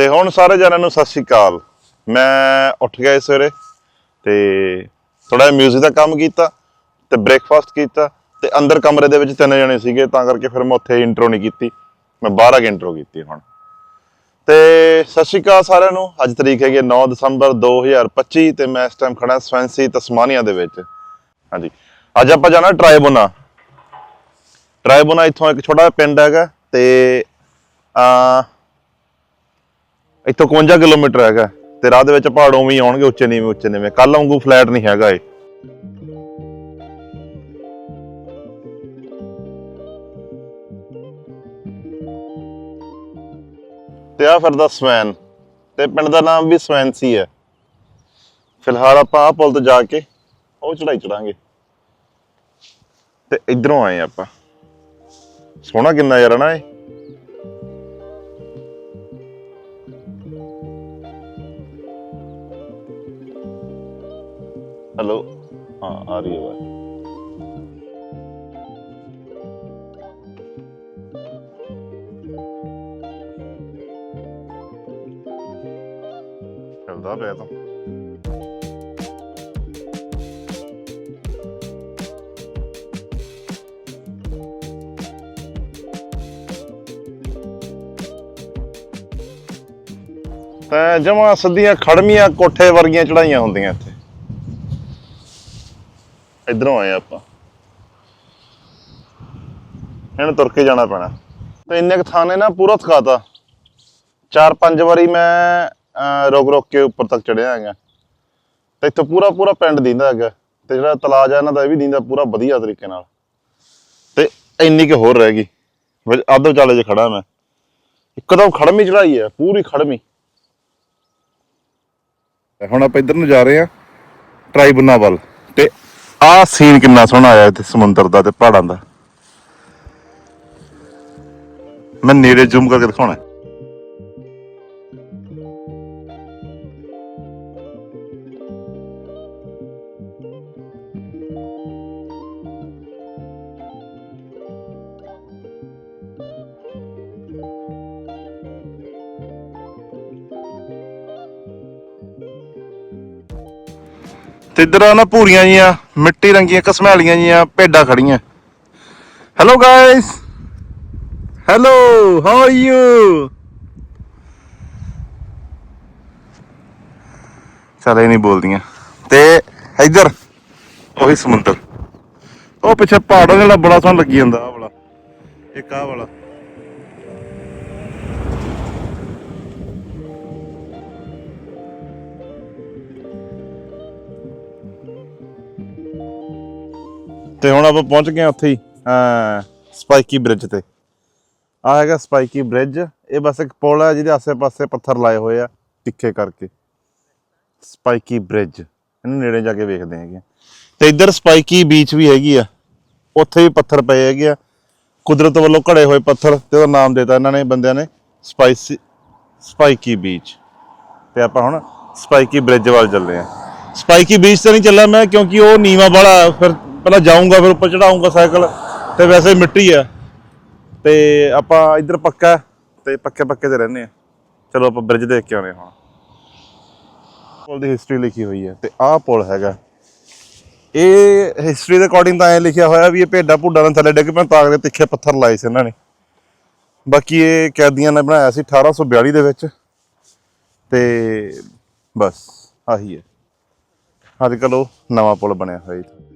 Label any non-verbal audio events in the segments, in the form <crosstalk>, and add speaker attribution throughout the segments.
Speaker 1: ਤੇ ਹੁਣ ਸਾਰੇ ਜਣਿਆਂ ਨੂੰ ਸਤਿ ਸ਼੍ਰੀ ਅਕਾਲ। ਮੈਂ ਉੱਠ ਗਿਆ ਇਸ ਸਵੇਰੇ ਤੇ ਥੋੜਾ ਜਿਹਾ 뮤직 ਦਾ ਕੰਮ ਕੀਤਾ ਤੇ ਬ੍ਰੇਕਫਾਸਟ ਕੀਤਾ ਤੇ ਅੰਦਰ ਕਮਰੇ ਦੇ ਵਿੱਚ ਤਿੰਨ ਜਣੇ ਸੀਗੇ, ਤਾਂ ਕਰਕੇ ਫਿਰ ਮੈਂ ਉੱਥੇ ਇੰਟਰੋ ਨਹੀਂ ਕੀਤੀ। ਮੈਂ ਬਾਹਰ ਆ ਕੇ ਇੰਟਰੋ ਕੀਤੀ ਹੁਣ। ਤੇ ਸਤਿ ਸ਼੍ਰੀ ਅਕਾਲ ਸਾਰਿਆਂ ਨੂੰ। ਅੱਜ ਤਰੀਕ ਹੈਗੀ ਹੈ 9 ਦਸੰਬਰ 2025 ਤੇ ਮੈਂ ਇਸ ਟਾਈਮ ਖੜਾ ਸਵੈਂਸੀ ਤਸਮਾਨੀਆ ਦੇ ਵਿੱਚ। ਹਾਂਜੀ। ਅੱਜ ਆਪਾਂ ਜਾਣਾ ਟਰਾਈਬੋਨਾ। ਟਰਾਈਬੋਨਾ ਇੱਥੋਂ ਇੱਕ ਛੋਟਾ ਜਿਹਾ ਪਿੰਡ ਹੈਗਾ ਤੇ ਆ ਇੱਥੋਂ 51 ਕਿਲੋਮੀਟਰ ਹੈਗਾ। ਤੇ ਰਾਹ ਦੇ ਵਿੱਚ ਪਹਾੜ ਉਵੇਂ ਹੀ ਆਉਣਗੇ, ਉੱਚੇ ਨੀਵੇਂ ਉੱਚੇ ਨੀਵੇਂ। ਕੱਲ ਵਾਂਗੂ ਫਲੈਟ ਨਹੀਂ ਹੈਗਾ ਇਹ। ਤੇ ਆ ਫਿਰਦਾ ਸਵੈਨ। ਤੇ ਪਿੰਡ ਦਾ ਨਾਮ ਵੀ ਸਵੈਨਸੀ ਹੈ ਫਿਲਹਾਲ ਆਪਾਂ ਆ ਪੁਲ ਤੋਂ ਜਾ ਕੇ ਉਹ ਚੜਾਈ ਚੜਾਂਗੇ ਤੇ ਇਧਰੋਂ ਆਏ ਆਪਾਂ। ਸੋਹਣਾ ਕਿੰਨਾ ਯਾਰ ਨਾ ਇਹ। हेलो हाँ आ रही है आवाज चलता पे तो ਤਾਂ ਜਮਾ ਸੱਦੀਆਂ ਖੜਮੀਆਂ ਕੋਠੇ ਵਰਗੀਆਂ ਚੜਾਈਆਂ ਹੁੰਦੀਆਂ ਇੱਥੇ ਇਧਰੋਂ ਆਏ ਆਪਾਂ। ਇਹਨੂੰ ਤੁਰ ਕੇ ਜਾਣਾ ਪੈਣਾ। ਤੇ ਇੰਨੇ ਕੁ ਥਾਂ ਨੇ ਨਾ ਪੂਰਾ ਥਕਾਤਾ ਚਾਰ ਪੰਜ ਵਾਰੀ ਮੈਂ ਅਹ, ਰੁਕ ਕੇ ਉੱਪਰ ਤੱਕ ਚੜਿਆ ਹੈਗਾ। ਤੇ ਇੱਥੇ ਪੂਰਾ ਪੂਰਾ ਪਿੰਡ ਦਿੰਦਾ ਹੈਗਾ। ਤੇ ਜਿਹੜਾ ਤਲਾਜ ਆ ਇਹਨਾਂ ਦਾ ਇਹ ਵੀ ਦਿੰਦਾ ਪੂਰਾ ਵਧੀਆ ਤਰੀਕੇ ਨਾਲ। ਤੇ ਇੰਨੀ ਕੁ ਹੋਰ ਰਹਿ ਗਈ। ਵਿੱਚ ਅੱਧ ਵਿਚਾਲੇ 'ਚ ਖੜਾ ਮੈਂ। ਇੱਕਦਮ ਖੜਮੀ ਚੜਾਈ ਹੈ ਪੂਰੀ ਖੜਮੀ ਹੁਣ ਆਪਾਂ ਇੱਧਰ ਨੂੰ ਜਾ ਰਹੇ ਆ ਟ੍ਰਾਈਬੂਨਾ ਵੱਲ। ਤੇ ਆਹ ਸੀਨ ਕਿੰਨਾ ਸੋਹਣਾ ਆਇਆ ਇੱਥੇ ਸਮੁੰਦਰ ਦਾ ਤੇ ਪਹਾੜਾਂ ਦਾ। ਮੈਂ ਨੇੜੇ ਜ਼ੂਮ ਕਰਕੇ ਦਿਖਾਉਣਾ। ਤੇ ਇੱਧਰ ਆ ਨਾ ਭੂਰੀਆਂ ਜੀਆਂ, ਮਿੱਟੀ ਰੰਗੀਆਂ ਕਸਮੈਲੀਆਂ ਜੀਆਂ, ਭੇਡਾਂ ਖੜੀਆਂ। Hello guys hello how are you ਚਲੇ ਨਹੀਂ ਬੋਲਦੀਆਂ। ਤੇ ਇਧਰ, ਉਹੀ ਸਮੁੰਦਰ। ਉਹ ਪਿੱਛੇ ਪਹਾੜਾਂ ਜਿਹੜਾ ਬੜਾ ਸੋਹਣਾ ਲੱਗੀ ਜਾਂਦਾ ਆ ਵਾਲਾ। ਇੱਕ ਆ ਵਾਲਾ। ਤੇ ਹੁਣ ਆਪਾਂ ਪਹੁੰਚ ਗਏ ਹਾਂ ਉੱਥੇ ਹੀ, ਅਹ, ਸਪਾਈਕੀ ਬ੍ਰਿਜ ਤੇ। ਆ ਹੈਗਾ ਸਪਾਈਕੀ ਬ੍ਰਿਜ, ਇਹ ਬਸ ਇੱਕ ਪੁਲ ਹੈ ਜਿਹਦੇ ਆਸੇ-ਪਾਸੇ ਪੱਥਰ ਲਾਏ ਹੋਏ ਆ, ਤਿੱਖੇ ਕਰਕੇ। ਸਪਾਈਕੀ ਬ੍ਰਿਜ, ਇਹਨੂੰ ਨੇੜੇ ਜਾ ਕੇ ਵੇਖਦੇ ਹੈਗੇ ਤੇ ਇੱਧਰ ਸਪਾਈਕੀ ਬੀਚ ਵੀ ਹੈਗੀ ਆ, ਉੱਥੇ ਵੀ ਪੱਥਰ ਪਏ ਹੈਗੇ ਆ। ਕੁਦਰਤ ਵੱਲੋਂ ਘੜੇ ਹੋਏ ਪੱਥਰ, ਤੇ ਉਹਦਾ ਨਾਮ ਦਿੱਤਾ ਇਹਨਾਂ ਨੇ, ਬੰਦਿਆਂ ਨੇ, ਸਪਾਈਸੀ, ਸਪਾਈਕੀ ਬੀਚ। ਤੇ ਆਪਾਂ ਹੁਣ ਸਪਾਈਕੀ ਬ੍ਰਿਜ ਵੱਲ ਚੱਲੇ ਆ। ਸਪਾਈਕੀ ਬੀਚ ਤੇ ਨਹੀਂ ਚੱਲਿਆ ਮੈਂ, ਕਿਉਂਕਿ ਉਹ ਨੀਵਾ ਵਾਲਾ, ਫਿਰ ਪਹਿਲਾਂ ਜਾਊਂਗਾ, ਫਿਰ ਉੱਪਰ ਚੜਾਊਂਗਾ ਸਾਈਕਲ, ਤੇ ਵੈਸੇ ਮਿੱਟੀ ਆ। ਤੇ ਆਪਾਂ ਇੱਧਰ ਪੱਕਾ ਤੇ ਪੱਕੇ ਪੱਕੇ ਤੇ ਰਹਿੰਦੇ ਆ। ਚਲੋ ਆਪਾਂ ਬ੍ਰਿਜ ਦੇਖ ਕੇ ਆਉਣੇ ਹੁਣ। ਪੁਲ ਦੀ ਹਿਸਟਰੀ ਲਿਖੀ ਹੋਈ ਹੈ, ਤੇ ਆਹ ਪੁਲ ਹੈਗਾ। ਇਹ ਹਿਸਟਰੀ ਦੇ ਅਕੋਰਡਿੰਗ ਤਾਂ ਐ ਲਿਖਿਆ ਹੋਇਆ ਵੀ ਇਹ ਭੇਡਾਂ ਭੁੱਡਾਂ ਨੇ ਥੱਲੇ ਡਿੱਗ ਪੈਣ ਤਾਂ ਦੇ ਤਿੱਖੇ ਪੱਥਰ ਲਾਏ ਸੀ ਇਹਨਾਂ ਨੇ। ਬਾਕੀ ਇਹ ਕੈਦੀਆਂ ਨੇ ਬਣਾਇਆ ਸੀ 1842 ਦੇ ਵਿੱਚ। ਤੇ ਬਸ, ਆਹੀ ਹੈ। ਅੱਜ ਕੱਲ ਉਹ ਨਵਾਂ ਪੁਲ ਬਣਿਆ ਹੋਇਆ ਜੀ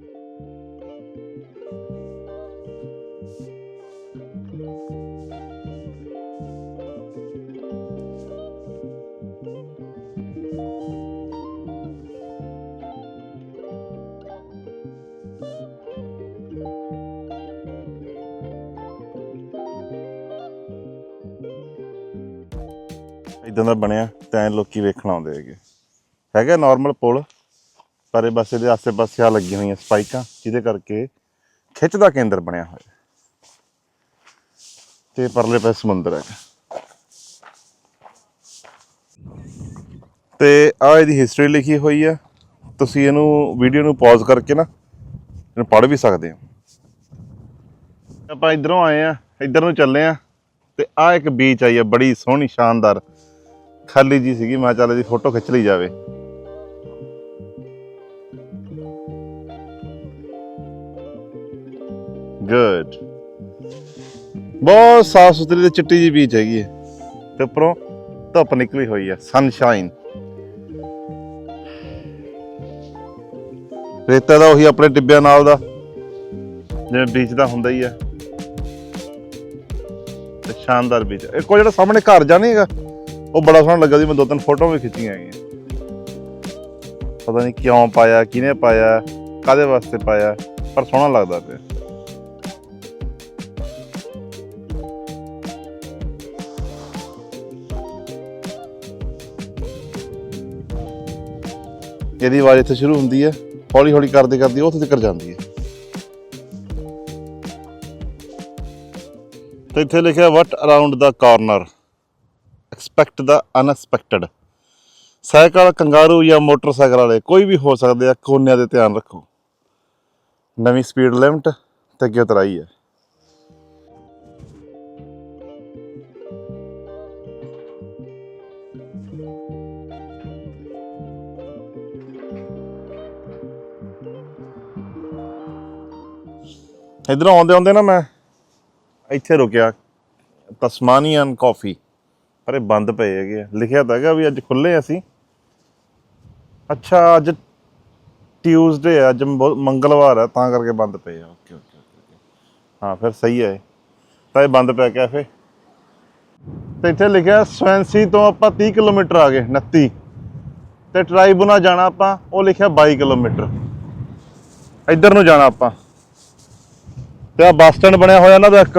Speaker 1: ਇਦਾਂ ਦਾ ਬਣਿਆ, ਤਾਂ ਲੋਕੀ ਵੇਖਣ ਆਉਂਦੇ ਹੈਗੇ। ਹੈਗਾ ਨਾਰਮਲ ਪੁਲ, ਪਰ ਇਹ ਬਸ ਇਹਦੇ ਆਸੇ-ਪਾਸੇ ਆ ਲੱਗੀਆਂ ਹੋਈਆਂ ਸਪਾਈਕਾਂ, ਜਿਹਦੇ ਕਰਕੇ ਖਿੱਚ ਦਾ ਕੇਂਦਰ ਬਣਿਆ ਹੋਇਆ। ਤੇ ਪਰਲੇ ਪਾਸੇ ਸਮੁੰਦਰ ਹੈਗਾ ਤੇ ਆ ਇਹਦੀ ਹਿਸਟਰੀ ਲਿਖੀ ਹੋਈ ਆ। ਤੁਸੀਂ ਇਹਨੂੰ ਵੀਡੀਓ ਨੂੰ ਪੌਜ਼ ਕਰਕੇ ਨਾ, ਇਹਨੂੰ ਪੜ੍ਹ ਵੀ ਸਕਦੇ ਹੋ। ਆਪਾਂ ਇਧਰੋਂ ਆਏ ਆ, ਇਧਰ ਨੂੰ ਚੱਲੇ ਆ, ਤੇ ਆ ਇੱਕ ਬੀਚ ਆਈ ਆ ਬੜੀ ਸੋਹਣੀ, ਸ਼ਾਨਦਾਰ ਖਾਲੀ ਜੀ ਸੀਗੀ, ਮੈਂ ਕਿਹਾ ਚੱਲ ਇਹਦੀ ਫੋਟੋ ਖਿੱਚ ਲਈ ਜਾਵੇ। ਗੁੱਡ ਬਹੁਤ ਸਾਫ਼ ਸੁਥਰੀ ਤੇ ਚਿੱਟੀ ਜੀ ਬੀਚ ਹੈਗੀ ਹੈ ਤੇ ਉੱਪਰੋਂ ਧੁੱਪ ਨਿਕਲੀ ਹੋਈ ਹੈ ਸਨਸ਼ਾਈਨ ਰੇਤਾ ਦਾ ਉਹੀ ਆਪਣੇ ਟਿੱਬਿਆਂ ਨਾਲ ਦਾ, ਜਿਵੇਂ ਬੀਚ ਦਾ ਹੁੰਦਾ ਹੀ ਹੈ ਤੇ ਸ਼ਾਨਦਾਰ ਬੀਚ ਇੱਕ ਉਹ ਜਿਹੜਾ ਸਾਹਮਣੇ ਘਰ ਜਾ ਹੈਗਾ ਉਹ ਬੜਾ ਸੋਹਣਾ ਲੱਗਾ ਸੀ, ਮੈਂ ਦੋ ਤਿੰਨ ਫੋਟੋਆਂ ਵੀ ਖਿੱਚੀਆਂ ਹੈਗੀਆਂ। ਪਤਾ ਨਹੀਂ ਕਿਉਂ ਪਾਇਆ, ਕਿਹਨੇ ਪਾਇਆ ਕਾਦੇ ਵਾਸਤੇ ਪਾਇਆ, ਪਰ ਸੋਹਣਾ ਲੱਗਦਾ ਪਿਆ। ਇਹਦੀ ਆਵਾਜ਼ ਇੱਥੇ ਸ਼ੁਰੂ ਹੁੰਦੀ ਹੈ ਹੌਲੀ ਹੌਲੀ ਕਰਦੇ ਕਰਦੇ ਉਹ ਉੱਥੇ ਤੱਕ ਜਾਂਦੀ ਹੈ। ਤੇ ਇੱਥੇ ਲਿਖਿਆ what around the corner expect the unexpected cycle, kangaroo ਜਾਂ ਮੋਟਰਸਾਈਕਲ ਵਾਲੇ, ਕੋਈ ਵੀ ਹੋ ਸਕਦੇ ਆ, ਕੋਨਿਆਂ ਦੇ ਧਿਆਨ ਰੱਖੋ। ਨਵੀਂ ਸਪੀਡ ਲਿਮਟ ਤੇ ਅੱਗੇ ਉਤਰਾਈ ਹੈ। ਇਧਰੋਂ ਆਉਂਦੇ ਆਉਂਦੇ ਨਾ ਮੈਂ, ਇੱਥੇ ਰੁਕਿਆ, ਤਸਮਾਨੀਅਨ ਕਾਫੀ। ਪਰ ਇਹ ਬੰਦ ਪਏ ਹੈਗੇ ਆ। ਲਿਖਿਆ ਤਾਂ ਹੈਗਾ ਵੀ ਅੱਜ ਖੁੱਲੇ ਅਸੀਂ। ਅੱਛਾ, ਅੱਜ ਟਿਊਜ਼ਡੇ ਆ, ਅੱਜ ਮੰਗਲਵਾਰ ਹੈ ਤਾਂ ਕਰਕੇ ਬੰਦ ਪਏ ਆ। ਓਕੇ ਓਕੇ ਓਕੇ ਹਾਂ, ਫਿਰ ਸਹੀ ਹੈ ਤਾਂ ਇਹ ਬੰਦ ਪਿਆ ਕੈਫੇ ਤੇ ਇੱਥੇ ਲਿਖਿਆ, ਸਵੈਂਸੀ ਤੋਂ ਆਪਾਂ 30 ਕਿਲੋਮੀਟਰ ਆ ਗਏ 29 ਤੇ ਟਰਾਈਬੂਨਾ ਜਾਣਾ ਆਪਾਂ, ਉਹ ਲਿਖਿਆ 22 ਕਿਲੋਮੀਟਰ। ਇੱਧਰ ਨੂੰ ਜਾਣਾ ਆਪਾਂ। ਤੇ ਆ ਬੱਸ ਸਟੈਂਡ ਬਣਿਆ ਹੋਇਆ ਇਹਨਾਂ ਦਾ ਇੱਕ।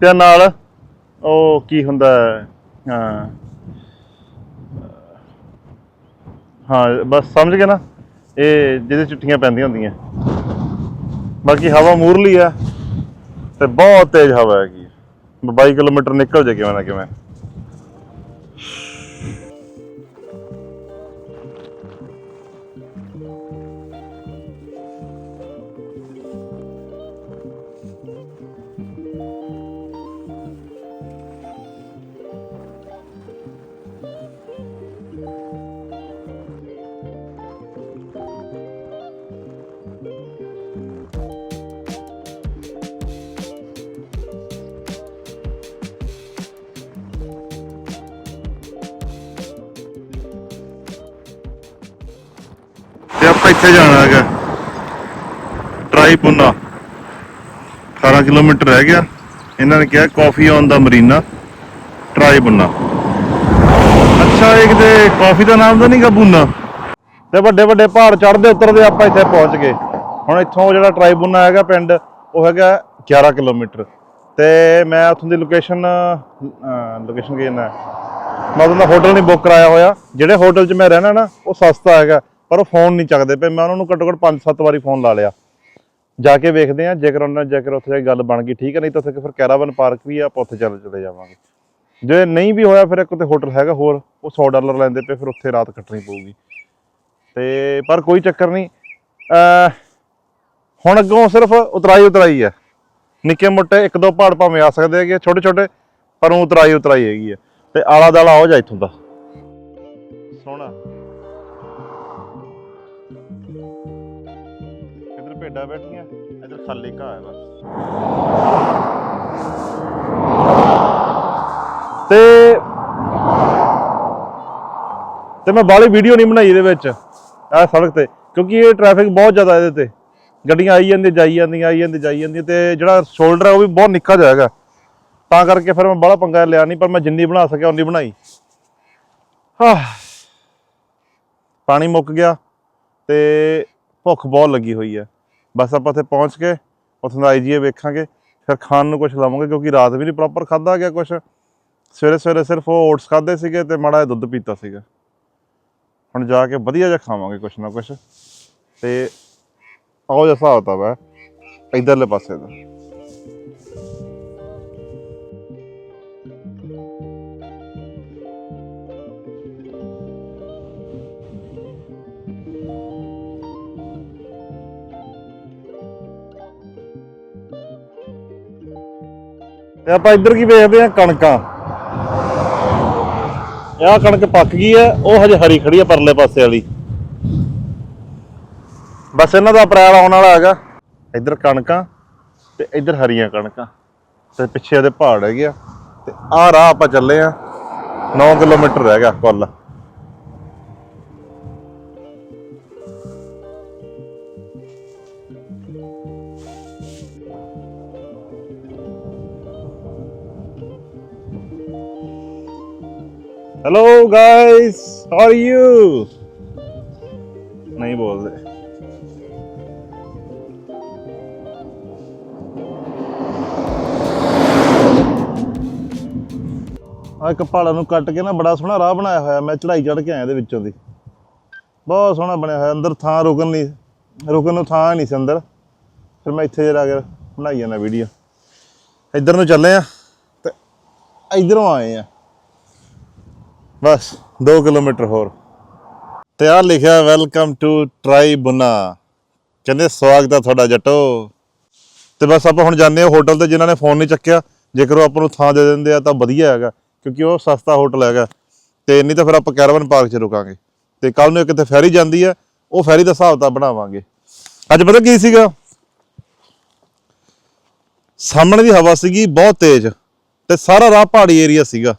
Speaker 1: ਤੇ ਨਾਲ, ਉਹ ਕੀ ਹੁੰਦਾ ਹਾਂ। ਹਾਂ, ਬਸ ਸਮਝ ਗਏ ਨਾ? ਇਹ ਜਿਹਦੇ ਚੁੱਟੀਆਂ ਪੈਂਦੀਆਂ ਹੁੰਦੀਆਂ। ਬਾਕੀ ਹਵਾ ਮੂਰਲੀ ਆ ਤੇ ਬਹੁਤ ਤੇਜ਼ ਹਵਾ ਹੈਗੀ। ਹੈ। 22 ਕਿਲੋਮੀਟਰ ਨਿਕਲ ਜੇ ਕਿਵੇਂ ਨਾ ਕਿਵੇਂ। ਆਪਾਂ ਇੱਥੇ ਜਾਣਾ ਹੈਗਾ। ਟਰਾਈਪੁਨਾ 18 ਕਿਲੋਮੀਟਰ ਰਹਿ ਗਿਆ। ਇਹਨਾਂ ਨੇ ਕਿਹਾ ਕਾਫੀ ਔਨ ਦਾ ਮਰੀਨਾ ਟਰਾਈਪੁਨਾ ਅੱਛਾ ਇਹ ਕਿਤੇ ਕਾਫੀ ਦਾ ਨਾਮ ਤਾਂ ਨਹੀਂ ਗਬੂਨਾ ਤੇ ਵੱਡੇ ਵੱਡੇ ਪਹਾੜ ਚੜ੍ਹਦੇ ਉਤਰਦੇ ਆਪਾਂ ਇੱਥੇ ਪਹੁੰਚ ਗਏ। ਹੁਣ ਇੱਥੋਂ ਜਿਹੜਾ ਟਰਾਈਬੂਨਾ ਹੈਗਾ ਪਿੰਡ, ਉਹ ਹੈਗਾ 11 ਕਿਲੋਮੀਟਰ। ਤੇ ਮੈਂ ਉੱਥੋਂ ਦੀ ਲੋਕੇਸ਼ਨ ਲੋਕੇਸ਼ਨ ਕੀ ਨਾ ਮੈਂ ਉਹਦਾ ਹੋਟਲ ਨਹੀਂ ਬੁੱਕ ਕਰਾਇਆ ਹੋਇਆ। ਜਿਹੜੇ ਹੋਟਲ 'ਚ ਮੈਂ ਰਹਿਣਾ ਨਾ, ਉਹ ਸਸਤਾ ਹੈਗਾ। ਪਰ ਉਹ ਫੋਨ ਨਹੀਂ ਚੱਕਦੇ ਪਏ। ਮੈਂ ਉਹਨਾਂ ਨੂੰ ਘੱਟੋ ਘੱਟ 5-7 ਵਾਰੀ ਫੋਨ ਲਾ ਲਿਆ। ਜਾ ਕੇ ਵੇਖਦੇ ਆ ਜੇਕਰ ਉਹਨਾਂ ਨਾਲ ਜੇਕਰ ਉੱਥੇ ਜਾ ਗੱਲ ਬਣ ਗਈ, ਠੀਕ ਹੈ, ਨਹੀਂ ਤਾਂ ਉੱਥੇ ਫਿਰ ਕੈਰਾਵਨ ਪਾਰਕ ਵੀ ਆ, ਆਪਾਂ ਉੱਥੇ ਚੱਲ ਚਲੇ ਜਾਵਾਂਗੇ। ਜੇ ਨਹੀਂ ਵੀ ਹੋਇਆ ਫਿਰ ਇੱਕ ਉੱਥੇ ਹੋਟਲ ਹੈਗਾ ਹੋਰ, ਉਹ 100 ਡਾਲਰ ਲੈਂਦੇ ਪਏ, ਫਿਰ ਉੱਥੇ ਰਾਤ ਕੱਟਣੀ ਪਊਗੀ। ਤੇ ਪਰ ਕੋਈ ਚੱਕਰ ਨਹੀਂ। ਹੁਣ ਅੱਗੋਂ ਸਿਰਫ ਉਤਰਾਈ ਉਤਰਾਈ ਹੈ। ਨਿੱਕੇ ਮੋਟੇ ਇੱਕ ਦੋ ਪਹਾੜ ਭਾਵੇਂ ਆ ਸਕਦੇ ਹੈਗੇ ਛੋਟੇ ਛੋਟੇ ਪਰ ਉਹ ਉਤਰਾਈ ਉਤਰਾਈ ਹੈਗੀ ਹੈ ਤੇ ਆਲਾ ਦਾਲਾ ਹੋ ਜਾ ਇੱਥੋਂ ਦਾ। ਇਧਰ ਭੇਡਾਂ ਬੈਠੀਆਂ, ਇਧਰ ਖਾਲੀ ਘਾਹ ਹੈ ਬਸ। ਤੇ ਤੇ ਮੈਂ ਬਾਲੀ ਵੀਡੀਓ ਨਹੀਂ ਬਣਾਈ ਇਹਦੇ ਵਿੱਚ ਆ ਸੜਕ ਤੇ, ਕਿਉਂਕਿ ਇਹ ਟ੍ਰੈਫਿਕ ਬਹੁਤ ਜ਼ਿਆਦਾ ਇਹਦੇ ਤੇ। ਗੱਡੀਆਂ ਆਈ ਜਾਂਦੀਆਂ, ਜਾਈ ਜਾਂਦੀਆਂ, ਆਈ ਜਾਂਦੀਆਂ, ਜਾਈ ਜਾਂਦੀਆਂ, ਤੇ ਜਿਹੜਾ ਸ਼ੋਲਡਰ ਹੈ ਉਹ ਵੀ ਬਹੁਤ ਨਿੱਕਾ ਜਿਹਾ ਹੈਗਾ। ਤਾਂ ਕਰਕੇ ਫਿਰ ਮੈਂ ਬੜਾ ਪੰਗਾ ਲਿਆ ਨਹੀਂ, ਪਰ ਮੈਂ ਜਿੰਨੀ ਬਣਾ ਸਕਿਆ ਉਨੀ ਬਣਾਈ। ਆਹ, ਪਾਣੀ ਮੁੱਕ ਗਿਆ। ਤੇ ਭੁੱਖ ਬਹੁਤ ਲੱਗੀ ਹੋਈ ਹੈ ਬਸ ਆਪਾਂ ਉੱਥੇ ਪਹੁੰਚ ਕੇ ਉੱਥੋਂ ਦਾ ਆਈਜੀਏ ਵੇਖਾਂਗੇ, ਫਿਰ ਖਾਣ ਨੂੰ ਕੁਝ ਲਾਵਾਂਗੇ ਕਿਉਂਕਿ ਰਾਤ ਵੀ ਨਹੀਂ ਪ੍ਰੋਪਰ ਖਾਦਾ ਗਿਆ ਕੁਝ ਸਵੇਰੇ ਸਵੇਰੇ ਸਿਰਫ ਉਹ ਓਟਸ ਖਾਦੇ ਸੀਗੇ ਤੇ ਮਾੜਾ ਜਿਹਾ ਦੁੱਧ ਪੀਤਾ ਸੀਗਾ। ਹੁਣ ਜਾ ਕੇ ਵਧੀਆ ਜਿਹਾ ਖਾਵਾਂਗੇ ਕੁਛ ਨਾ ਕੁਛ। ਤੇ ਆਓ ਜਿਹਾ ਹਿਸਾਬ ਤਾਂ ਵਾ ਇਧਰਲੇ ਪਾਸੇ ਦਾ। ਤੇ ਆਪਾਂ ਇੱਧਰ ਕੀ ਵੇਖਦੇ ਆ ਕਣਕਾਂ। ਆਹ ਕਣਕ ਪੱਕ ਗਈ ਹੈ, ਉਹ ਹਜੇ ਹਰੀ ਖੜੀ ਹੈ ਪਰਲੇ ਪਾਸੇ ਵਾਲੀ। ਬਸ ਇਹਨਾਂ ਦਾ ਅਪ੍ਰੈਲ ਆਉਣ ਵਾਲਾ ਹੈਗਾ। ਇੱਧਰ ਕਣਕਾਂ ਤੇ ਇੱਧਰ ਹਰੀਆਂ ਕਣਕਾਂ। ਤੇ ਪਿੱਛੇ ਉਹਦੇ ਪਹਾੜ ਹੈਗੇ ਆ। ਤੇ ਆਹ ਰਾਹ ਆਪਾਂ ਚੱਲੇ ਆ 9 ਕਿਲੋਮੀਟਰ ਰਹਿ ਗਿਆ ਕੁੱਲ। Hello guys how are you ਨਹੀਂ ਬੋਲਦੇ ਆ ਇੱਕ ਪਹਾੜਾਂ ਨੂੰ ਕੱਟ ਕੇ ਨਾ ਬੜਾ ਸੋਹਣਾ ਰਾਹ ਬਣਾਇਆ ਹੋਇਆ ਮੈਂ ਚੜਾਈ ਚੜ ਕੇ ਆਇਆ ਇਹਦੇ ਵਿੱਚੋਂ ਦੀ ਬਹੁਤ ਸੋਹਣਾ ਬਣਿਆ ਹੋਇਆ ਅੰਦਰ ਥਾਂ ਰੁਕਣ ਨਹੀਂ ਰੁਕਣ ਨੂੰ ਥਾਂ ਨਹੀਂ ਸੀ ਅੰਦਰ ਫਿਰ ਮੈਂ ਇੱਥੇ ਜਰਾ ਕੇ ਬਣਾਈ ਜਾਂਦਾ ਵੀਡੀਓ ਇੱਧਰ ਨੂੰ ਚੱਲੇ ਆ ਤੇ ਇੱਧਰੋਂ ਆਏ ਆ ਬਸ 2 ਕਿਲੋਮੀਟਰ ਹੋਰ। ਤੇ ਆ ਲਿਖਿਆ ਵੈਲਕਮ ਟੂ ਟ੍ਰਾਈਬੁਨਾ ਕਹਿੰਦੇ, ਸਵਾਗਤ ਹੈ ਤੁਹਾਡਾ ਜੱਟੋ। ਤੇ ਬਸ ਆਪਾਂ ਹੁਣ ਜਾਂਦੇ ਆ ਹੋਟਲ ਤੇ, ਜਿਨ੍ਹਾਂ ਨੇ ਫੋਨ ਨਹੀਂ ਚੱਕਿਆ। ਜੇਕਰ ਉਹ ਆਪਾਂ ਨੂੰ ਥਾਂ ਦੇ ਦਿੰਦੇ ਆ, ਤਾਂ ਵਧੀਆ ਹੈਗਾ, ਕਿਉਂਕਿ ਉਹ ਸਸਤਾ ਹੋਟਲ ਹੈਗਾ। ਤੇ ਨਹੀਂ ਤਾਂ ਫਿਰ ਆਪਾਂ ਕੈਰਵਨ ਪਾਰਕ 'ਚ ਰੁਕਾਂਗੇ। ਤੇ ਕੱਲ ਨੂੰ ਇੱਕ ਇੱਥੇ ਫੈਰੀ ਜਾਂਦੀ ਹੈ, ਉਹ ਫੈਰੀ ਦਾ ਹਿਸਾਬ ਤਾਂ ਬਣਾਵਾਂਗੇ। ਅੱਜ ਪਤਾ ਕੀ ਸੀਗਾ? ਸਾਹਮਣੇ ਦੀ ਹਵਾ ਸੀਗੀ, ਬਹੁਤ ਤੇਜ਼, ਤੇ ਸਾਰਾ ਰਾਹ ਪਹਾੜੀ ਏਰੀਆ ਸੀਗਾ।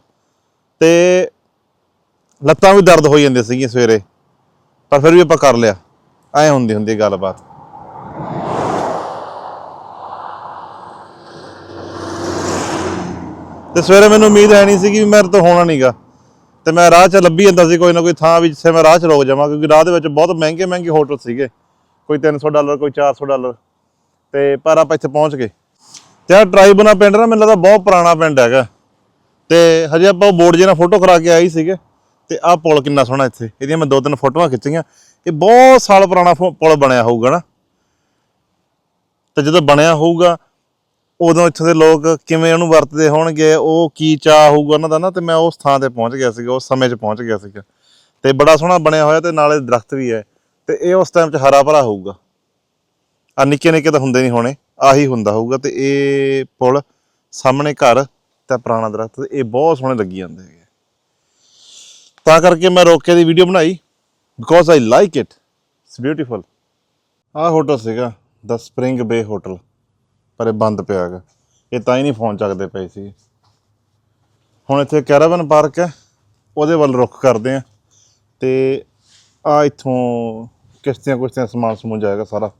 Speaker 1: ਤੇ ਲੱਤਾਂ ਵੀ ਦਰਦ ਹੋਈ ਜਾਂਦੀਆਂ ਸੀਗੀਆਂ ਸਵੇਰੇ, ਪਰ ਫਿਰ ਵੀ ਆਪਾਂ ਕਰ ਲਿਆ। ਐ ਹੁੰਦੀ ਹੁੰਦੀ ਗੱਲਬਾਤ। ਤੇ ਸਵੇਰੇ ਮੈਨੂੰ ਉਮੀਦ ਹੈ ਨਹੀਂ ਸੀ ਕਿ ਮੇਰੇ ਤੋਂ ਹੋਣਾ ਨਹੀਂਗਾ ਤੇ ਮੈਂ ਰਾਹ 'ਚ ਲੱਭੀ ਜਾਂਦਾ ਸੀ ਕੋਈ ਨਾ ਕੋਈ ਥਾਂ ਵੀ ਜਿੱਥੇ ਮੈਂ ਰਾਹ 'ਚ ਰੋਕ ਜਾਵਾਂ, ਕਿਉਂਕਿ ਰਾਹ ਦੇ ਵਿੱਚ ਬਹੁਤ ਮਹਿੰਗੇ ਮਹਿੰਗੇ ਹੋਟਲ ਸੀਗੇ। ਕੋਈ 300 ਡਾਲਰ, ਕੋਈ 400 ਡਾਲਰ। ਤੇ ਪਰ ਆਪਾਂ ਇੱਥੇ ਪਹੁੰਚ ਗਏ। ਤੇ ਆ ਟ੍ਰਾਈਬਨਾ ਪਿੰਡ ਨਾ, ਮੈਨੂੰ ਲੱਗਦਾ ਬਹੁਤ ਪੁਰਾਣਾ ਪਿੰਡ ਹੈਗਾ। ਤੇ ਹਜੇ ਆਪਾਂ ਬੋਰਡ ਜੇ ਨਾਲ ਫੋਟੋ ਕਰਾ ਕੇ ਆਏ ਸੀਗੇ। ਤੇ ਆਹ ਪੁਲ ਕਿੰਨਾ ਸੋਹਣਾ ਇੱਥੇ। ਇਹਦੀਆਂ ਮੈਂ ਦੋ ਤਿੰਨ ਫੋਟੋਆਂ ਖਿੱਚੀਆਂ। ਇਹ ਬਹੁਤ ਸਾਲ ਪੁਰਾਣਾ ਫੋ- ਪੁਲ ਬਣਿਆ ਹੋਊਗਾ ਨਾ। ਤੇ ਜਦੋਂ ਬਣਿਆ ਹੋਊਗਾ, ਉਦੋਂ ਇੱਥੇ ਦੇ ਲੋਕ ਕਿਵੇਂ ਉਹਨੂੰ ਵਰਤਦੇ ਹੋਣਗੇ, ਉਹ ਕੀ ਚਾਹ ਹੋਊਗਾ ਉਹਨਾਂ ਦਾ ਨਾ, ਤੇ ਮੈਂ ਉਸ ਥਾਂ ਤੇ ਪਹੁੰਚ ਗਿਆ ਸੀਗਾ, ਉਸ ਸਮੇਂ 'ਚ ਪਹੁੰਚ ਗਿਆ ਸੀਗਾ। ਤੇ ਬੜਾ ਸੋਹਣਾ ਬਣਿਆ ਹੋਇਆ ਤੇ ਨਾਲੇ ਦਰਖਤ ਵੀ ਹੈ। ਤੇ ਇਹ ਉਸ ਟਾਈਮ 'ਚ ਹਰਾ ਭਰਾ ਹੋਊਗਾ। ਆ ਨਿੱਕੇ ਨਿੱਕੇ ਤਾਂ ਹੁੰਦੇ ਨਹੀਂ ਹੋਣੇ, ਆਹੀ ਹੁੰਦਾ ਹੋਊਗਾ। ਤੇ ਇਹ ਪੁਲ ਸਾਹਮਣੇ ਘਰ ਤੇ ਪੁਰਾਣਾ ਦਰਖਤ ਇਹ ਬਹੁਤ ਸੋਹਣੇ ਲੱਗੀ ਜਾਂਦੇ ਹੈਗੇ। ਤਾਂ ਕਰਕੇ ਮੈਂ ਰੋਕ ਕੇ ਦੀ ਵੀਡੀਓ ਬਣਾਈ because I like it it's beautiful ਆਹ ਹੋਟਲ ਸੀਗਾ ਦਾ ਸਪ੍ਰਿੰਗ ਬੇ ਹੋਟਲ ਪਰ ਇਹ ਬੰਦ ਪਿਆ ਹੈਗਾ। ਇਹ ਤਾਂ ਹੀ ਨਹੀਂ ਫੋਨ ਚੱਕਦੇ ਪਏ ਸੀ। ਹੁਣ ਇੱਥੇ ਕੈਰਾਵਨ ਪਾਰਕ ਹੈ, ਉਹਦੇ ਵੱਲ ਰੁਖ ਕਰਦੇ ਆ ਤੇ ਆ ਇੱਥੋਂ ਕਿਸ਼ਤੀਆਂ ਕੁਸ਼ਤੀਆਂ ਸਮਾਨ ਸਮੂਨ ਜਾਏਗਾ ਸਾਰਾ।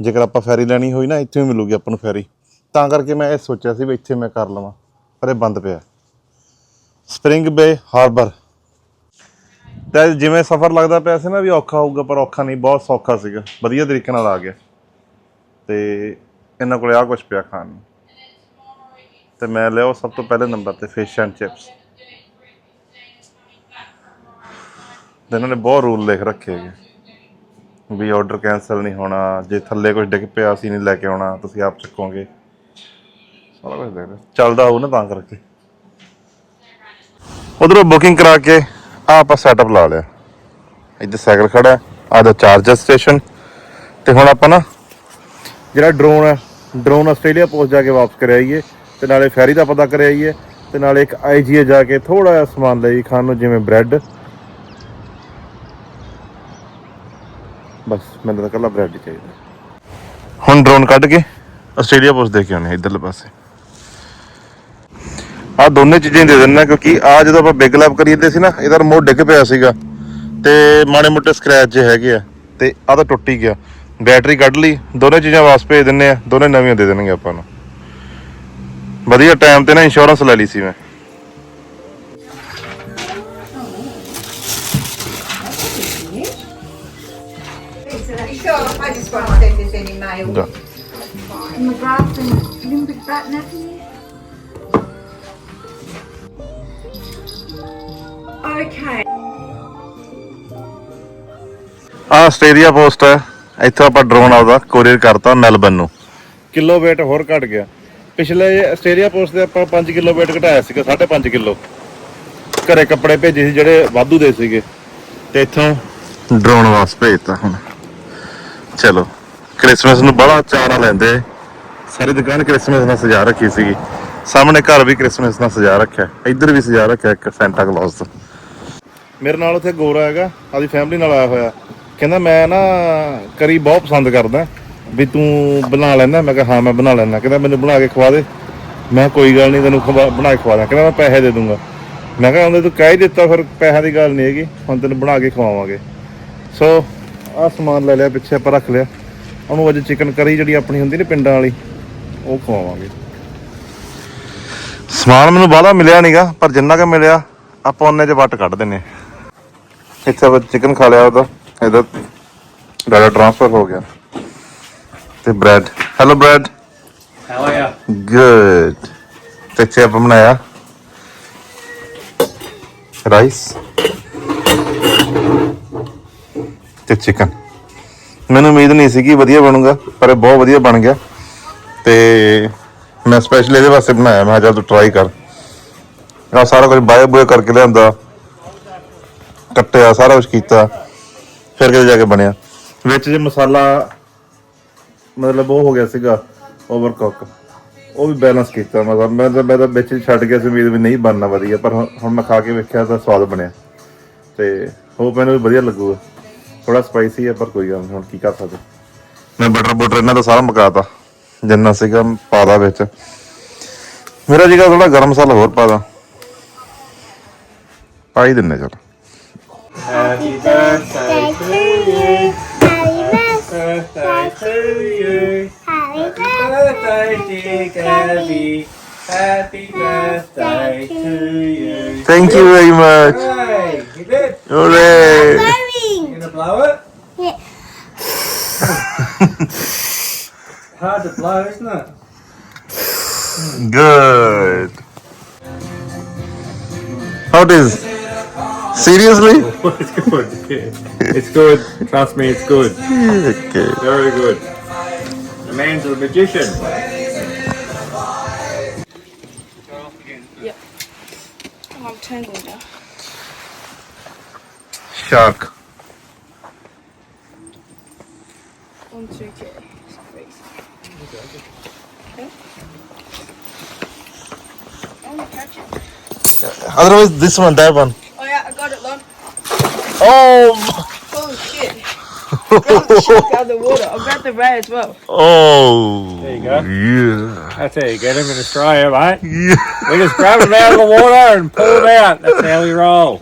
Speaker 1: ਜੇਕਰ ਆਪਾਂ ਫੈਰੀ ਲੈਣੀ ਹੋਈ ਨਾ, ਇੱਥੇ ਹੀ ਮਿਲੂਗੀ ਆਪਾਂ ਨੂੰ ਫੈਰੀ ਤਾਂ ਕਰਕੇ ਮੈਂ ਇਹ ਸੋਚਿਆ ਸੀ ਵੀ ਇੱਥੇ ਮੈਂ ਕਰ ਲਵਾਂ, ਪਰ ਇਹ ਬੰਦ ਪਿਆ। ਸਪ੍ਰਿੰਗ ਬੇ ਹਾਰਬਰ ਤੇ ਜਿਵੇਂ ਸਫ਼ਰ ਲੱਗਦਾ ਪਿਆ ਸੀ ਨਾ ਵੀ ਔਖਾ ਹੋਊਗਾ, ਪਰ ਔਖਾ ਨਹੀਂ, ਬਹੁਤ ਸੌਖਾ ਸੀਗਾ। ਵਧੀਆ ਤਰੀਕੇ ਨਾਲ ਆ ਗਿਆ। ਤੇ ਇਹਨਾਂ ਕੋਲੇ ਆ ਕੁਝ ਪਿਆ ਖਾਣ ਨੂੰ। ਤੇ ਮੈਂ ਲਿਆ ਉਹ ਸਭ ਤੋਂ ਪਹਿਲੇ ਨੰਬਰ ਤੇ ਫਿਸ਼ ਐਂਡ ਚਿਪਸ ਤੇ ਇਹਨਾਂ ਨੇ ਬਹੁਤ ਰੂਲ ਲਿਖ ਰੱਖੇ ਹੈਗੇ। ਵੀ ਆਰਡਰ ਕੈਨਸਲ ਨਹੀਂ ਹੋਣਾ, ਜੇ ਥੱਲੇ ਕੁਝ ਡਿੱਗ ਪਿਆ, ਅਸੀਂ ਨਹੀਂ ਲੈ ਕੇ ਆਉਣਾ, ਤੁਸੀਂ ਆਪ ਚੱਕੋਗੇ। ਸਾਰਾ ਕੁਝ ਦੇਖ ਚੱਲਦਾ ਹੋਊ ਨਾ ਤਾਂ ਕਰਕੇ। ਉਧਰੋਂ ਬੁਕਿੰਗ ਕਰਾ ਕੇ ਆ ਆਪਾਂ ਸੈਟਅਪ ਲਾ ਲਿਆ। ਇੱਧਰ ਸਾਈਕਲ ਖੜਾ ਆ ਦਾ ਚਾਰਜਰ ਸਟੇਸ਼ਨ ਤੇ ਹੁਣ ਆਪਾਂ ਨਾ, ਜਿਹੜਾ ਡਰੋਨ ਹੈ ਡਰੋਨ ਆਸਟ੍ਰੇਲੀਆ ਪੋਸਟ ਜਾ ਕੇ ਵਾਪਸ ਕਰ ਆਈਏ ਤੇ ਨਾਲੇ ਫੈਰੀ ਦਾ ਪਤਾ ਕਰ ਆਈਏ ਤੇ ਨਾਲੇ ਇੱਕ ਆਈਜੀਏ ਜਾ ਕੇ ਥੋੜਾ ਜਿਹਾ ਸਮਾਨ ਲਈ ਖਾਣ ਨੂੰ, ਜਿਵੇਂ ਬ੍ਰੈਡ ਬਸ, ਮੈਨੂੰ ਤਾਂ ਕੱਲਾ ਬ੍ਰੈਡ ਹੀ ਚਾਹੀਦਾ। ਹੁਣ ਡਰੋਨ ਕੱਢ ਕੇ ਆਸਟ੍ਰੇਲੀਆ ਪੋਸਟ ਦੇ ਕੇ ਆਉਣੇ ਇਧਰਲੇ ਪਾਸੇ। ਆ ਦੋਨੇ ਚੀਜ਼ਾਂ ਹੀ ਦੇ ਦਿੰਨਾ ਕਿਉਂਕਿ ਆ ਜਦੋਂ ਆਪਾਂ ਬਿਗ ਲੈਬ ਕਰੀਦੇ ਸੀ ਨਾ ਇਹਦਾ ਰਿਮੋਟ ਡਿੱਗ ਪਿਆ ਸੀਗਾ ਤੇ ਮਾੜੇ ਮੋਟੇ ਸਕ੍ਰੈਚ ਜੇ ਹੈਗੇ ਆ ਤੇ ਆ ਤਾਂ ਟੁੱਟ ਹੀ ਗਿਆ। ਬੈਟਰੀ ਕੱਢ ਲਈ ਦੋਨੇ ਚੀਜ਼ਾਂ ਵਾਪਸ ਭੇਜ ਦਿੰਨੇ ਆ ਦੋਨੇ ਨਵੀਆਂ ਦੇ ਦੇਣਗੇ ਆਪਾਂ ਨੂੰ। ਵਧੀਆ ਟਾਈਮ ਤੇ ਨਾ ਇੰਸ਼ੋਰੈਂਸ ਲੈ ਲਈ ਸੀ ਮੈਂ।
Speaker 2: Sure, I just won't
Speaker 3: Okay.
Speaker 1: ਆ ਆਸਟ੍ਰੇਲੀਆ ਪੋਸਟ ਹੈ। ਇੱਥੋਂ ਆਪਾਂ ਡਰੋਨ ਆਉਦਾ ਕੋਰੀਅਰ ਕਰਤਾ ਮੈਲਬਨ ਨੂੰ। ਕਿਲੋ weight ਹੋਰ ਘਟ ਗਿਆ। ਪਿਛਲੇ ਆਸਟ੍ਰੇਲੀਆ ਪੋਸਟ ਤੇ ਆਪਾਂ 5 ਕਿਲੋ weight ਘਟਾਇਆ ਸੀਗਾ 5.5 ਕਿਲੋ। ਘਰੇ ਕੱਪੜੇ ਭੇਜੇ ਸੀ ਜਿਹੜੇ ਵਾਧੂ ਦੇ ਸੀਗੇ। ਤੇ ਇੱਥੋਂ ਡਰੋਨ ਵਾਪਸ ਭੇਜਤਾ ਹੁਣ। ਚਲੋ ਕ੍ਰਿਸਮਸ ਨੂੰ ਬੜਾ ਚਾਰਾ ਲੈਂਦੇ। ਸਾਰੀ ਦੁਕਾਨ ਕ੍ਰਿਸਮਸ ਨਾਲ ਸਜਾ ਰੱਖੀ ਸੀਗੀ। ਸਾਹਮਣੇ ਘਰ ਵੀ ਕ੍ਰਿਸਮਸ ਨਾਲ ਸਜਾ ਰੱਖਿਆ। ਇੱਧਰ ਵੀ ਸਜਾ ਰੱਖਿਆ ਇੱਕ ਸੈਂਟਾ ਕਲੌਸ ਮੇਰੇ ਨਾਲ ਉੱਥੇ ਗੋਰਾ ਹੈਗਾ ਆਦੀ ਫੈਮਿਲੀ ਨਾਲ ਆਇਆ ਹੋਇਆ। ਕਹਿੰਦਾ, ਮੈਂ ਨਾ ਕਰੀ ਬਹੁਤ ਪਸੰਦ ਕਰਦਾ। ਵੀ ਤੂੰ ਬਣਾ ਲੈਂਦਾ। ਮੈਂ ਕਿਹਾ, ਹਾਂ, ਮੈਂ ਬਣਾ ਲੈਂਦਾ। ਕਹਿੰਦਾ, ਮੈਨੂੰ ਬਣਾ ਕੇ ਖਵਾ ਦੇ। ਮੈਂ ਕਿਹਾ, ਕੋਈ ਗੱਲ ਨਹੀਂ, ਤੈਨੂੰ ਖਵਾ- ਬਣਾ ਕੇ ਖਵਾ ਦਾਂ ਕਹਿੰਦਾ, ਮੈਂ ਪੈਸੇ ਦੇ ਦੂੰਗਾ। ਮੈਂ ਕਿਹਾ, ਉਹਨੇ ਤੂੰ ਕਹਿ ਹੀ ਦਿੱਤਾ, ਫਿਰ ਪੈਸਿਆਂ ਦੀ ਗੱਲ ਨਹੀਂ ਹੈਗੀ। ਹੁਣ ਤੈਨੂੰ ਬਣਾ ਕੇ ਖਵਾਵਾਂਗੇ। ਸੋ ਆਹ ਸਮਾਨ ਲੈ ਲਿਆ, ਪਿੱਛੇ ਆਪਾਂ ਰੱਖ ਲਿਆ। ਉਹਨੂੰ ਅੱਜ ਚਿਕਨ ਕਰੀ ਜਿਹੜੀ ਆਪਣੀ ਹੁੰਦੀ ਨੇ ਪਿੰਡਾਂ ਵਾਲੀ, ਉਹ ਖਵਾਵਾਂਗੇ। ਸਮਾਨ ਮੈਨੂੰ ਬਾਹਲਾ ਮਿਲਿਆ ਨਹੀਂਗਾ ਪਰ ਜਿੰਨਾ ਕੁ ਮਿਲਿਆ, ਆਪਾਂ ਉਹਨੇ ਚ ਵੱਟ ਕੱਢ ਦਿੰਨੇ ਇੱਥੇ ਆਪਾਂ ਚਿਕਨ ਖਾ ਲਿਆ ਉਹਦਾ ਇਹਦਾ ਡਾਟਾ ਟ੍ਰਾਂਸਫਰ ਹੋ ਗਿਆ। ਤੇ Brad hello
Speaker 4: Brad are ya?
Speaker 1: Good ਤੇ ਆਪਾਂ ਬਣਾਇਆ ਰਾਈਸ ਤੇ ਚਿਕਨ ਮੈਨੂੰ ਉਮੀਦ ਨਹੀਂ ਸੀ ਕਿ ਵਧੀਆ ਬਣੂਗਾ ਪਰ ਇਹ ਬਹੁਤ ਵਧੀਆ ਬਣ ਗਿਆ। ਤੇ ਮੈਂ ਸਪੈਸ਼ਲ ਇਹਦੇ ਵਾਸਤੇ ਬਣਾਇਆ ਮੈਂ ਤੂੰ ਟਰਾਈ ਕਰ। ਆ ਸਾਰਾ ਕੁਝ ਬਾਏ ਬੋਏ ਕਰਕੇ ਲਿਆਂਦਾ। ਕੱਟਿਆ ਸਾਰਾ ਕੁਝ ਕੀਤਾ ਫਿਰ ਕਿਤੇ ਜਾ ਕੇ ਬਣਿਆ। ਵਿੱਚ ਜੇ ਮਸਾਲਾ ਮਤਲਬ ਉਹ ਹੋ ਗਿਆ ਸੀਗਾ ਓਵਰ ਕੁੱਕ ਉਹ ਵੀ ਬੈਲੈਂਸ ਕੀਤਾ ਮਤਲਬ ਮੈਂ ਤਾਂ ਮੈਂ ਤਾਂ ਵਿੱਚ ਛੱਡ ਗਿਆ ਸੀ ਉਮੀਦ ਵੀ ਨਹੀਂ ਬਣਨਾ ਵਧੀਆ ਪਰ ਹੁਣ ਹੁਣ ਮੈਂ ਖਾ ਕੇ ਵੇਖਿਆ ਤਾਂ ਸਵਾਦ ਬਣਿਆ। ਤੇ ਹੋਪ ਮੈਨੂੰ ਵੀ ਵਧੀਆ ਲੱਗੂਗਾ। ਥੋੜਾ ਸਪਾਈਸੀ ਹੈ ਪਰ ਕੋਈ ਗੱਲ ਨਹੀਂ ਹੁਣ ਕੀ ਕਰ ਸਕਦੇ। ਮੈਂ ਬਟਰ ਬਟਰ ਇਹਨਾਂ ਦਾ ਸਾਰਾ ਮਕਾਤਾ ਜਿੰਨਾ ਸੀਗਾ ਪਾਦਾ ਵਿੱਚ। ਮੇਰਾ ਜਿਹਾ ਥੋੜਾ ਗਰਮ ਮਸਾਲਾ ਹੋਰ ਪਾਦਾ ਪਾਈ ਦਿੰਨੇ ਚਲ।
Speaker 4: Happy birthday to you. Happy birthday to you. Happy birthday, dear Gabby. Happy birthday to you.
Speaker 1: Thank you very much.
Speaker 4: Hooray! You did.
Speaker 1: Hooray!
Speaker 4: You gonna blow it? Yeah. <laughs> Hard to blow, isn't it?
Speaker 1: Good. How does? Seriously? <laughs>
Speaker 4: it's good. It's good. Trust me, it's good.
Speaker 1: Okay.
Speaker 4: Very good. The man's a magician.
Speaker 3: Oh, I'm tangled now.
Speaker 1: Shark.
Speaker 3: One, two, three. Three. Okay. Oh, catch it.
Speaker 1: Otherwise, this one, that one.
Speaker 3: Oh yeah, I got it, Lon.
Speaker 1: Oh,
Speaker 3: Oh shit. Grab the shark out of the water. I'll grab the ray as well.
Speaker 1: oh.
Speaker 4: There you go.
Speaker 1: Yeah.
Speaker 4: That's how you get him in Australia, mate.
Speaker 1: yeah.
Speaker 4: We just grab him out of the water and pull him out. That's how we roll.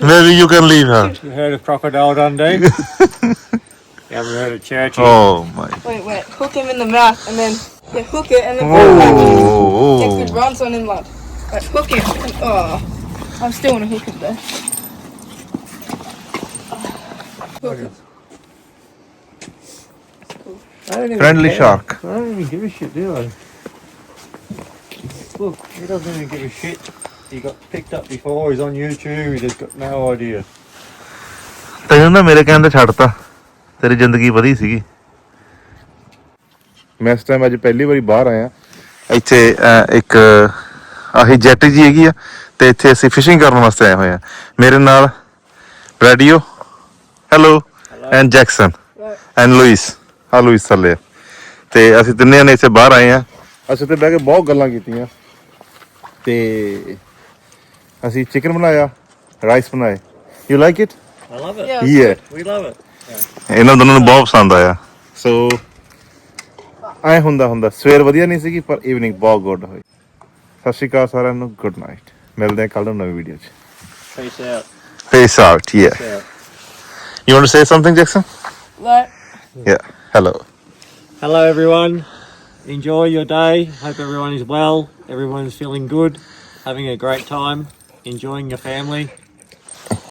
Speaker 1: Maybe you can leave her.
Speaker 4: You heard of Crocodile Dundee? <laughs> you haven't heard of Churchill?
Speaker 1: Oh my.
Speaker 3: Wait, wait. Hook him in the mouth and then yeah, hook it and then put it back in. Take the
Speaker 1: Oh. oh, oh.
Speaker 3: runs on him, lad. Right, hook him. Oh, I still want to hook him there.
Speaker 4: I don't even
Speaker 1: Friendly
Speaker 4: care.
Speaker 1: shark.
Speaker 4: I don't even give a shit, do I? Look, he doesn't even give a shit. He got picked up before, he's on YouTube, he just got no idea.
Speaker 1: ਤੈਨੂੰ ਨਾ ਮੇਰੇ ਕਹਿਣ ਤੇ ਛੱਡਤਾ ਤੇਰੀ ਜ਼ਿੰਦਗੀ ਵਧੀ ਸੀਗੀ ਮੈਂ ਇਸ ਟਾਈਮ ਅੱਜ ਪਹਿਲੀ ਵਾਰੀ ਬਾਹਰ ਆਇਆ ਇੱਥੇ ਅਹ, ਇੱਕ ਆਹੀ ਜੈਟ ਜੀ ਹੈਗੀ ਆ ਤੇ ਇੱਥੇ ਅਸੀਂ ਫਿਸ਼ਿੰਗ ਕਰਨ ਵਾਸਤੇ ਆਏ ਹੋਏ ਆ ਮੇਰੇ ਨਾਲ radio hello and Jackson and Louis ਆ ਲੂਇਸ ਥੱਲੇ ਆ। ਤੇ ਅਸੀਂ ਤਿੰਨੇ ਨੇ ਇੱਥੇ ਬਾਹਰ ਆਏ ਆ ਅਸੀਂ ਤੇ ਬਹਿ ਕੇ ਬਹੁਤ ਗੱਲਾਂ ਕੀਤੀਆਂ ਤੇ ਅਸੀਂ ਚਿਕਨ ਬਣਾਇਆ ਰਾਈਸ ਬਣਾਏ you like it
Speaker 4: I love it.
Speaker 3: Yeah.
Speaker 1: Yeah.
Speaker 4: We love it.
Speaker 1: ਇਹਨਾਂ ਦੋਨਾਂ ਨੂੰ ਬਹੁਤ ਪਸੰਦ ਆਇਆ ਸੋ ਐ ਹੁੰਦਾ ਹੁੰਦਾ ਸਵੇਰ ਵਧੀਆ ਨਹੀਂ ਸੀਗੀ ਪਰ ਈਵਨਿੰਗ ਬਹੁਤ ਗੁੱਡ ਹੋਈ ਸਤਿ ਸ਼੍ਰੀ ਅਕਾਲ ਸਾਰਿਆਂ ਨੂੰ ਗੁੱਡ ਨਾਈਟ ਮਿਲਦੇ ਹਾਂ ਕੱਲ ਨੂੰ ਨਵੀਂ ਵੀਡੀਓ 'ਚ
Speaker 4: Peace out.
Speaker 1: Peace out ya
Speaker 4: Peace out.
Speaker 1: You want to say something, Jackson?
Speaker 3: No.
Speaker 1: Yeah. Hello.
Speaker 4: Hello, everyone. Enjoy your day. Hope everyone is well. Everyone's feeling good, having a great time, enjoying your family.